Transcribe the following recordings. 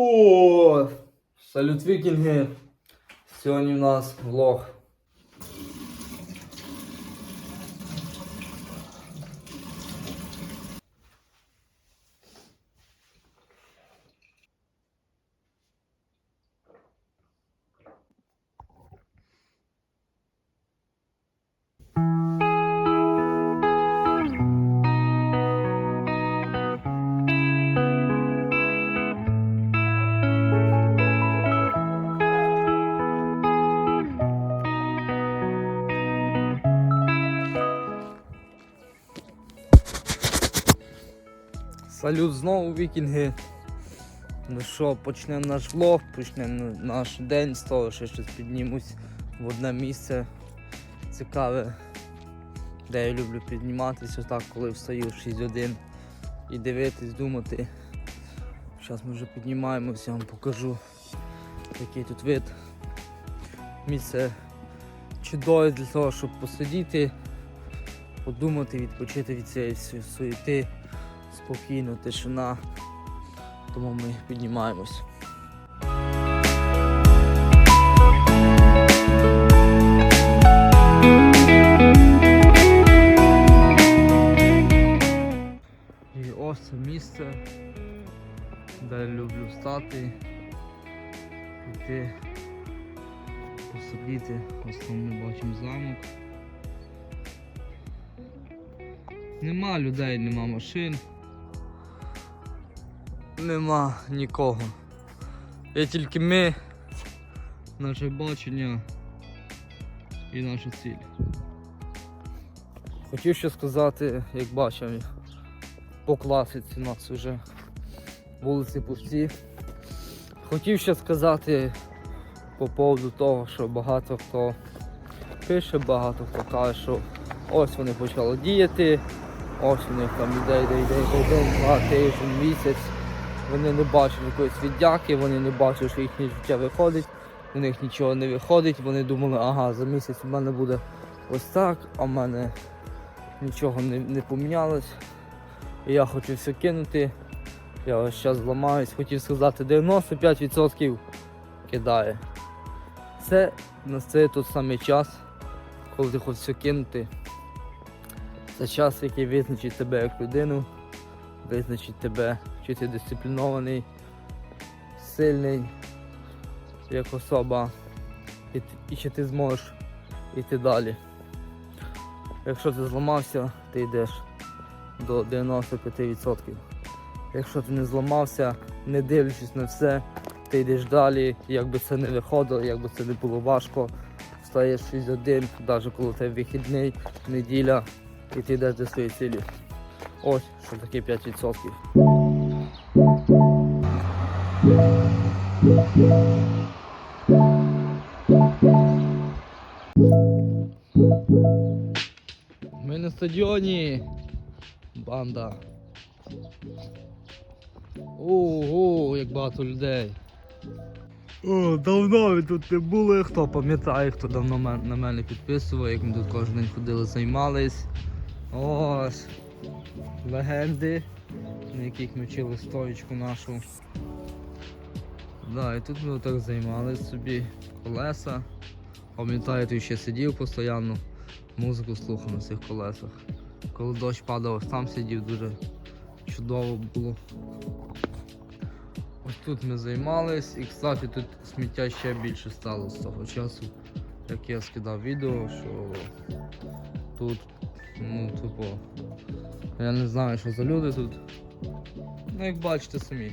О, салют вікінги. Сьогодні в нас влог. Салют знову вікінги. Ну що, почнемо наш влог, почнемо наш день з того, що щось піднімусь в одне місце цікаве, де я люблю підніматися так, коли встаю в 6 годин і дивитись, думати. Зараз ми вже піднімаємося, вам покажу, який тут вид. Місце чудове для того, щоб посидіти, подумати, відпочити від цієї суєти спокійно, тишина. Тому ми піднімаємось. І ось це місце, де люблю стати, піти, посидіти. Ось ми бачимо замок. Нема людей, нема машин. Нема нікого. Є тільки ми, наше бачення і наша ціль. Хотів ще сказати, як бачив, по класиці у нас вже вулиці пусті. Хотів ще сказати по поводу того, що багато хто пише, багато хто каже, що ось вони почали діяти, ось у них там людей йде, йде, йде, два тиждень, місяць. Вони не бачать якоїсь віддяки, вони не бачать, що їхнє життя виходить, у них нічого не виходить, вони думали, ага, за місяць у мене буде ось так, а в мене нічого не, не помінялось. Я хочу все кинути. Я ось зараз зламаюсь, хотів сказати 95% кидає. Це настає той самий час, коли ти хочеш все кинути. Це час, який визначить тебе як людину, визначить тебе, чи ти дисциплінований, сильний як особа, і, і чи ти зможеш йти далі. Якщо ти зламався, ти йдеш до 95%. Якщо ти не зламався, не дивлячись на все, ти йдеш далі, як би це не виходило, як би це не було важко. Встаєш 6 годин, навіть коли тебе вихідний, неділя, і ти йдеш до своєї цілі. Ось що таке 5%. Ми на стадіоні. Банда. Ого, як багато людей. О, давно ви тут не були. Хто пам'ятає, хто давно на мене підписував, як ми тут кожен день ходили, займались. Ось. Легенди, на яких ми вчили стоїчку нашу. Да, і тут ми так займалися собі. Колеса. Пам'ятаю, тут ще сидів постійно, музику слухав на цих колесах. Коли дощ падав, ось там сидів, дуже чудово було. Ось тут ми займались і кстати тут сміття ще більше стало з того часу, як я скидав відео, що тут, ну, типу, я не знаю, що за люди тут. Ну, як бачите самі.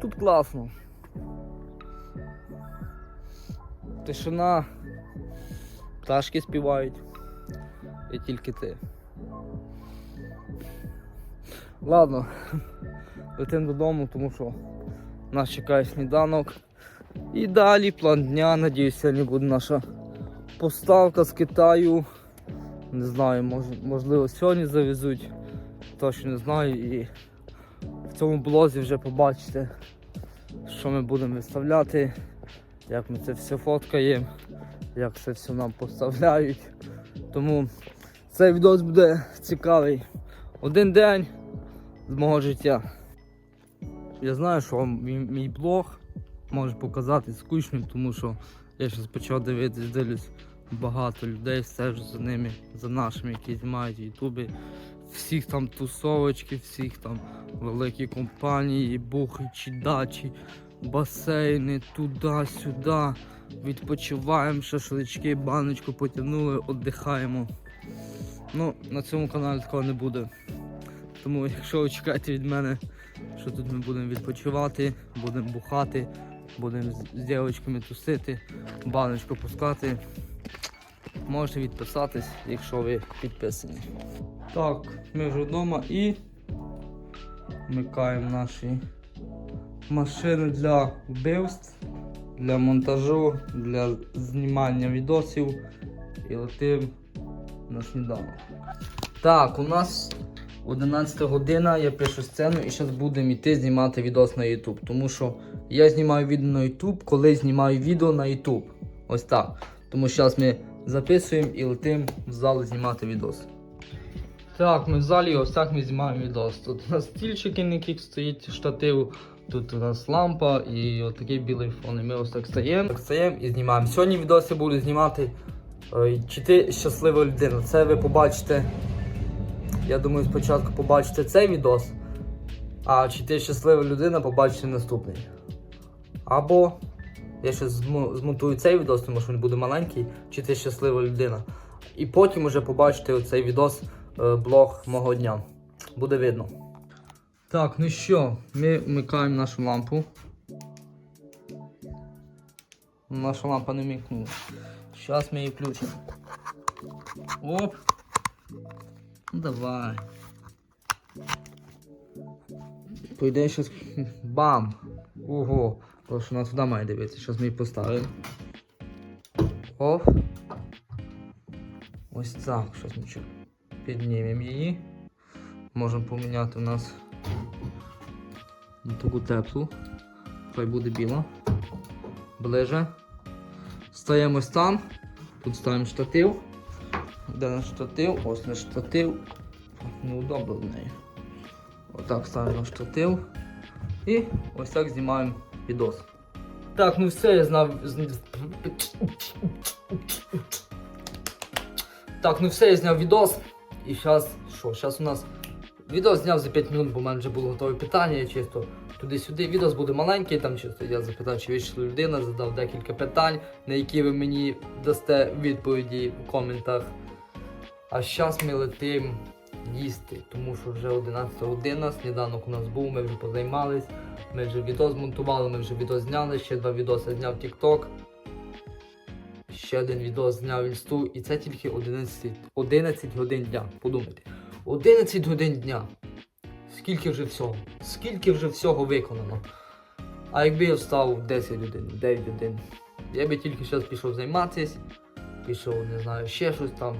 Тут класно. Тишина. Пташки співають. І тільки ти. Ладно, летимо додому, тому що нас чекає сніданок. І далі план дня. Надіюсь, сьогодні буде наша поставка з Китаю. Не знаю, мож, можливо, сьогодні завезуть. Точно не знаю. І в цьому блозі вже побачите, що ми будемо виставляти, як ми це все фоткаємо, як це все нам поставляють. Тому цей відос буде цікавий. Один день з мого життя. Я знаю, що мій, блог може показати скучним, тому що я зараз почав дивитись, дивлюсь багато людей, стежу за ними, за нашими, які знімають в Ютубі. Всіх там тусовочки, всіх там великі компанії, бухичі, дачі, басейни, туди-сюди. Відпочиваємо, шашлички, баночку потягнули, віддихаємо. Ну, на цьому каналі такого не буде. Тому якщо ви чекаєте від мене, що тут ми будемо відпочивати, будемо бухати, будемо з, дівчатками тусити, баночку пускати, можете відписатись, якщо ви підписані. Так, ми вже вдома і вмикаємо наші машини для вбивств, для монтажу, для знімання відосів і летимо на сніданок. Так, у нас 11 година, я пишу сцену і зараз будемо йти знімати відос на YouTube. Тому що я знімаю відео на YouTube, коли знімаю відео на YouTube. Ось так. Тому зараз ми записуємо і летимо в зал знімати відос. Так, ми в залі, ось так ми знімаємо відос. Тут у нас стільчики, на яких стоїть штатив, тут у нас лампа і отакий білий фон. І ми ось так стаємо, так стаємо і знімаємо. Сьогодні відоси буду знімати. Е, Чи ти щаслива людина? Це ви побачите. Я думаю, спочатку побачите цей відос, а чи ти щаслива людина, побачите наступний. Або я ще змонтую цей відос, тому що він буде маленький, чи ти щаслива людина. І потім уже побачите оцей відос, е, блог мого дня. Буде видно. Так, ну що, ми вмикаємо нашу лампу. Наша лампа не вмикнула. Зараз ми її включимо. Оп. Ну давай. По ідеї щас. Бам! Ого! Тому що вона туди має дивитися. Зараз ми її поставимо. Оп. Ось так. Зараз ми піднімемо її. Можемо поміняти у нас на таку теплу. Хай буде біла. Ближе. Стаємо ось там. Тут ставимо штатив. Де наш штатив? Ось наш штатив. Неудобно в неї. Отак ставимо штатив. І ось так знімаємо відос. Так, ну все, я знав. Так, ну все, я зняв відос. І зараз, що, зараз у нас відос зняв за 5 минут, бо в мене вже було готове питання, я чисто туди-сюди. Відос буде маленький, там чисто я запитав, чи вийшла людина, задав декілька питань, на які ви мені дасте відповіді в коментах. А зараз ми летим їсти, тому що вже 11 година, сніданок у нас був, ми вже позаймались, ми вже відео змонтували, ми вже відео зняли, ще два відоси зняв TikTok. Ще один відео зняв інсту, і це тільки 11, 11 годин дня. Подумайте. 11 годин дня. Скільки вже всього? Скільки вже всього виконано? А якби я встав 10 годин, 9 годин, я би тільки зараз пішов займатися, пішов, не знаю, ще щось там.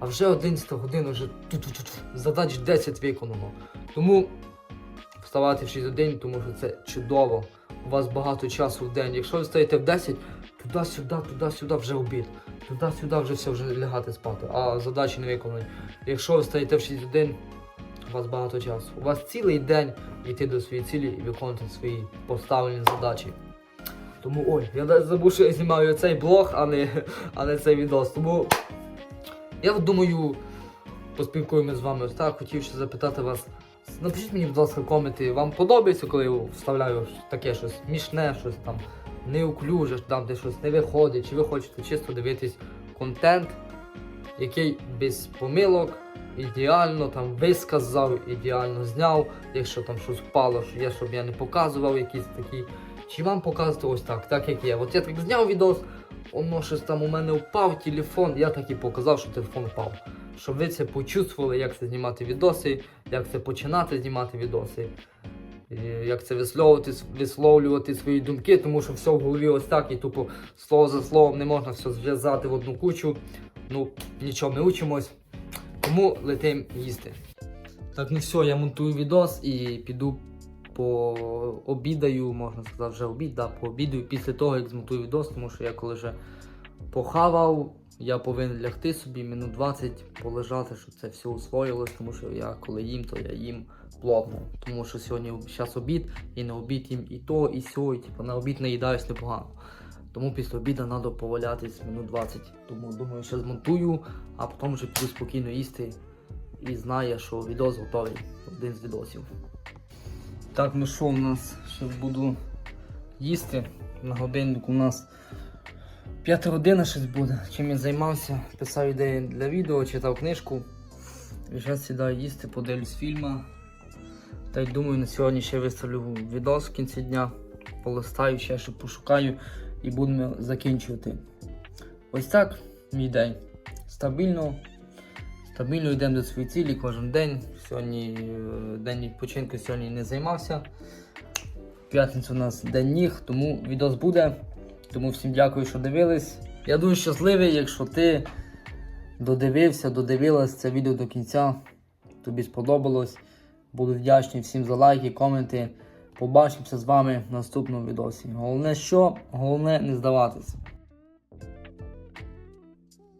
А вже 11 година, вже ту-ту-ту-ту, задач 10 виконано. Тому вставати в 6 годин, тому що це чудово. У вас багато часу в день. Якщо ви встаєте в 10, туди-сюди, туди-сюди вже обід. Туди-сюди вже все вже лягати спати, а задачі не виконані. Якщо ви встаєте в 6 годин, у вас багато часу. У вас цілий день йти до своєї цілі і виконувати свої поставлені задачі. Тому ой, я забув, що я знімаю цей блог, а не, а не цей відос. Тому я думаю, поспілкуємося з вами так. Хотів ще запитати вас. Напишіть мені, будь ласка, коменти. Вам подобається, коли я вставляю таке щось смішне, щось там неуклюже, там де щось не виходить, чи ви хочете чисто дивитись контент, який без помилок, ідеально там висказав, ідеально зняв, якщо там щось впало, що я, щоб я не показував якісь такі. Чи вам показувати ось так, так як є. От я так зняв відос, воно щось там у мене впав телефон, я так і показав, що телефон впав. Щоб ви це почувствували, як це знімати відоси, як це починати знімати відоси, як це висловлювати, висловлювати свої думки, тому що все в голові ось так і тупо слово за словом не можна все зв'язати в одну кучу. Ну, нічого, ми учимось. Тому летим їсти. Так, ну все, я монтую відос і піду пообідаю, можна сказати, вже обід, да, пообідаю після того, як змонтую відос, тому що я коли вже похавав, я повинен лягти собі минут 20 полежати, щоб це все усвоїлось, тому що я коли їм, то я їм плотно. Тому що сьогодні зараз обід, і на обід їм і то, і сьо, і типу, на обід наїдаюсь непогано. Тому після обіду треба повалятись минут 20. Тому думаю, що змонтую, а потім вже піду спокійно їсти і знає, що відос готовий. Один з відосів. Так, ну що у нас? Ще буду їсти. На годиннику у нас п'ята година щось буде. Чим я займався, писав ідеї для відео, читав книжку. І зараз сідаю їсти, подивлюсь фільма. Та й думаю, на сьогодні ще виставлю відос в кінці дня. Полистаю, ще що пошукаю і будемо закінчувати. Ось так мій день. Стабільно. Стабільно йдемо до своєї цілі кожен день. Сьогодні е, день відпочинку сьогодні не займався. П'ятницю у нас день ніг, тому відос буде. Тому всім дякую, що дивились. Я дуже щасливий, якщо ти додивився, додивилась це відео до кінця. Тобі сподобалось. Буду вдячний всім за лайки, коменти. Побачимося з вами в наступному відосі. Головне що? Головне не здаватись.